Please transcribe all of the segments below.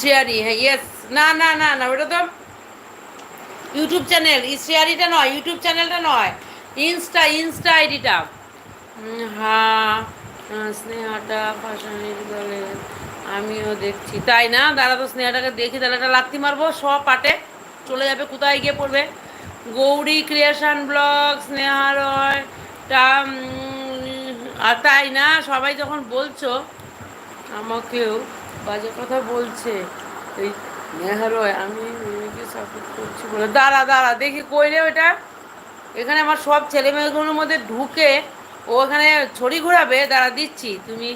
শেয়ারি হ্যাঁ ইয়েস না না না না, ওটা তো ইউটিউব চ্যানেল শেয়ারিটা নয় ইউটিউব চ্যানেলটা নয়। ইনস্টা ইনস্টা আইডিটা হ্যাঁ স্নেহাটা ফাঁসানির বলে, আমিও দেখছি। তাই না? দাঁড়া তো, স্নেহাটাকে দেখি, তাহলে একটা লাত্তি মারবো সব পাটে। চলে যাবে, কোথায় গিয়ে পড়বে? গৌরী ক্রিয়েশন ব্লগ স্নেহা রয় আর তাই না? সবাই যখন বলছো, আমাকেও বাজে কথা বলছে। এই নেহা রয় আমি মেয়েকে সাপোর্ট করছি বলে। দাঁড়া দাঁড়া দেখি কই রে ওটা এখানে আমার সব ছেলে মেয়েগুলোর মধ্যে ঢুকে ও ওখানে ছড়ি ঘোরাবে। দাঁড়া দিচ্ছি। তুমি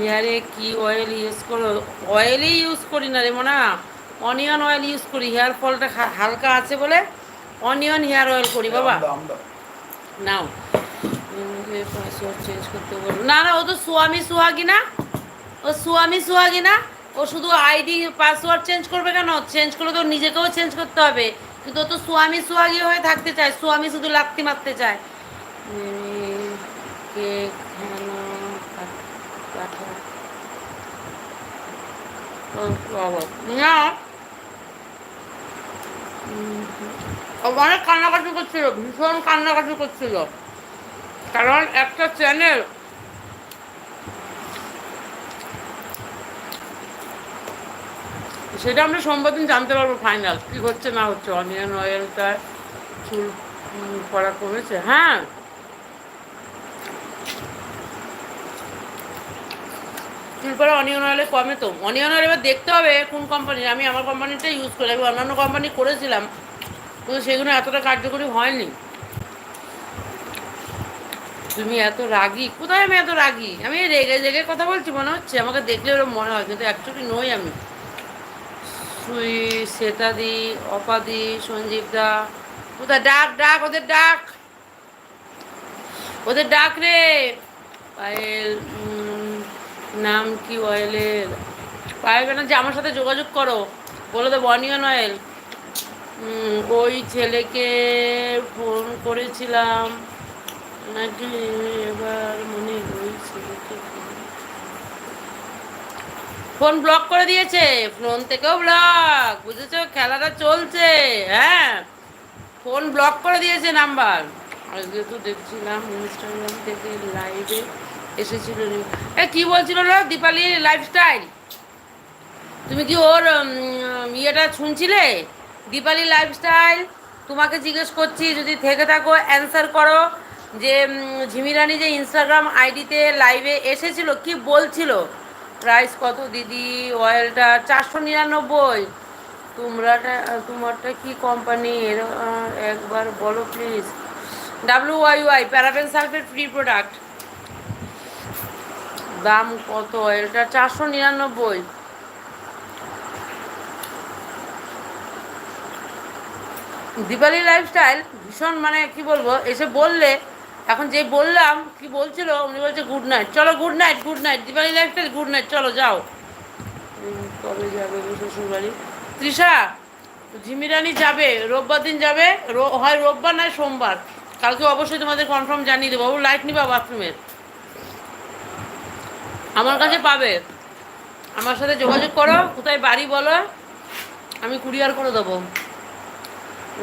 হেয়ারে কি অয়েল ইউজ করো? অয়েলই ইউজ করি না রে মোনা। অনিয়ন অয়েল ইউজ করি। হেয়ার ফলটা হালকা আছে বলে অনিয়ন হেয়ার অয়েল করি বাবা। নাও। পাসওয়ার্ড চেঞ্জ করতে বলব না না ও তো সোয়ামি সুহাগী না? ও সুয়ামি সুহাগী না ও শুধু আইডি, পাসওয়ার্ড চেঞ্জ করবে কেন? চেঞ্জ করলে তো নিজেকেও চেঞ্জ করতে হবে। কিন্তু ও তো সুয়ামি সুহাগী হয়ে থাকতে চায়। সুয়ামি শুধু লাত্তি মারতে চায় না অনেক কান্নাকাটি করছিল, ভীষণ কান্নাকাটি করছিল। কারণ একটা চ্যানেল সেটা আমরা সোমবার দিন জানতে পারব ফাইনাল কি হচ্ছে না হচ্ছে অনিয়ন অয়েলটা চুল পড়া কমেছে? হ্যাঁ। চুল পড়া অনিয়ন অয়েলে কমে তো। অনিয়ন অয়েল এবার দেখতে হবে কোন কোম্পানির আমি আমার কোম্পানিটা ইউজ করি, আমি অন্যান্য কোম্পানি করেছিলাম, কিন্তু সেগুলো এতটা কার্যকরী হয়নি। তুমি এত রাগী, কোথায় আমি এত রাগী? আমি রেগে রেগে কথা বলছি, মনে হচ্ছে, আমাকে দেখলে ওরকম মনে হয়, কিন্তু অ্যাকচুয়ালি নই আমি। সুই, শ্বেতাদি, অপাদি সঞ্জীব দা কোথায় ডাক ডাক, ওদের ডাক। ওদের ডাক রে। পায়েল নাম কি অয়েলের? পায়েল ব্যানার্জি, আমার সাথে যোগাযোগ করো। বলে দেবো, অনিয়ন অয়েল। ওই ছেলেকে ফোন করেছিলাম। নাকি এবার মনে ওই ছেলেকে ফোন- ফোন ব্লক করে দিয়েছে, ফোন থেকেও ব্লক, বুঝেছ? খেলাটা চলছে হ্যাঁ? ফোন ব্লক করে দিয়েছে নাম্বার। আজকে তো দেখছিলাম ইনস্টাগ্রাম থেকে লাইভে এসেছিল এ, কি বলছিল না দীপালি লাইফস্টাইল তুমি কি ওর ইয়েটা শুনছিলে? দীপালি লাইফস্টাইল তোমাকে জিজ্ঞেস করছি, যদি থেকে থাকো অ্যান্সার করো। যে ঝিমিরানি যে ইনস্টাগ্রাম আইডিতে লাইভে এসেছিল, কি বলছিল? প্রাইস কত দিদি? অয়েলটা চারশো নিরানব্বই। তোমরা তোমারটা কি কোম্পানি এর একবার বলো please W Y Y paraben sulphate free product দাম কত? অয়েলটা চারশো নিরানব্বই। দীপালি লাইফস্টাইল ভীষণ মানে কি বলব? এসে বললে এখন যে বললাম, কি বলছিল? উনি বলছে গুড নাইট চলো good night good night Dipali lifestyle good night চলো, যাও। কবে যাবে শ্বশুরবাড়ি? তৃষা, ঝিমিরানি যাবে, রোববার দিন যাবে হয় রোববার নয় সোমবার? কালকে অবশ্যই তোমাদের কনফার্ম জানিয়ে দেবো। বাবু লাইট নিবা বাথরুমের আমার কাছে পাবে। আমার সাথে যোগাযোগ করো। কোথায় বাড়ি বলো? আমি কুরিয়ার করে দেবো।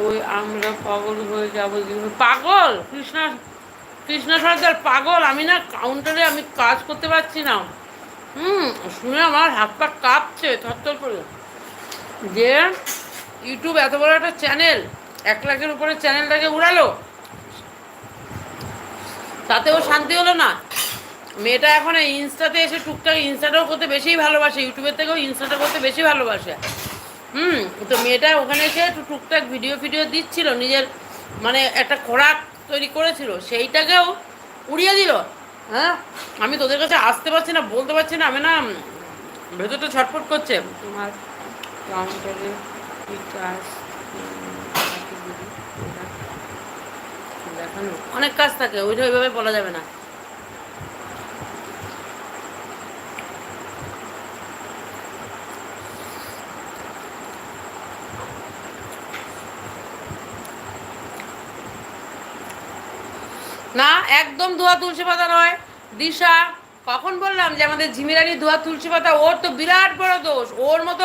ওই আমরা পাগল হয়ে যাব। পাগল? কৃষ্ণা কৃষ্ণা সর্দার, পাগল, আমি না কাউন্টারে আমি কাজ করতে পারছি না। হুম, শুনে আমার হাত পা কাঁপছে, থরথর করে। যে ইউটিউব এত বড় একটা চ্যানেল এক লাখের উপরে চ্যানেলটাকে উড়ালো। তাতেও শান্তি হলো না। মেয়েটা এখন ইনস্টাতে এসে টুকটাক ইনস্টাটাও করতে বেশিই ভালোবাসে, ইউটিউবের থেকেও ইনস্টাটা করতে বেশি ভালোবাসে। হুম, তো মেয়েটা ওখানে এসে একটু টুকটাক ভিডিও ফিডিও দিচ্ছিল, নিজের মানে একটা খোরাক তৈরি করেছিল সেইটাকেও উড়িয়ে দিল। হ্যাঁ? আমি তোদের কাছে আসতে পারছি না বলতে পারছি না আমি না ভেতরটা ছটফট করছে। তোমার কাউন্টারে কাজ দেখানো। অনেক কাজ থাকে ওইটা ওইভাবে বলা যাবে না। না, একদম ধোয়া তুলসী পাতা নয়। দিশা, কখন বললাম যে আমাদের ঝিমিরানি ধোয়া তুলসী পাতা, ওর তো বিরাট বড় দোষ। ওর মতো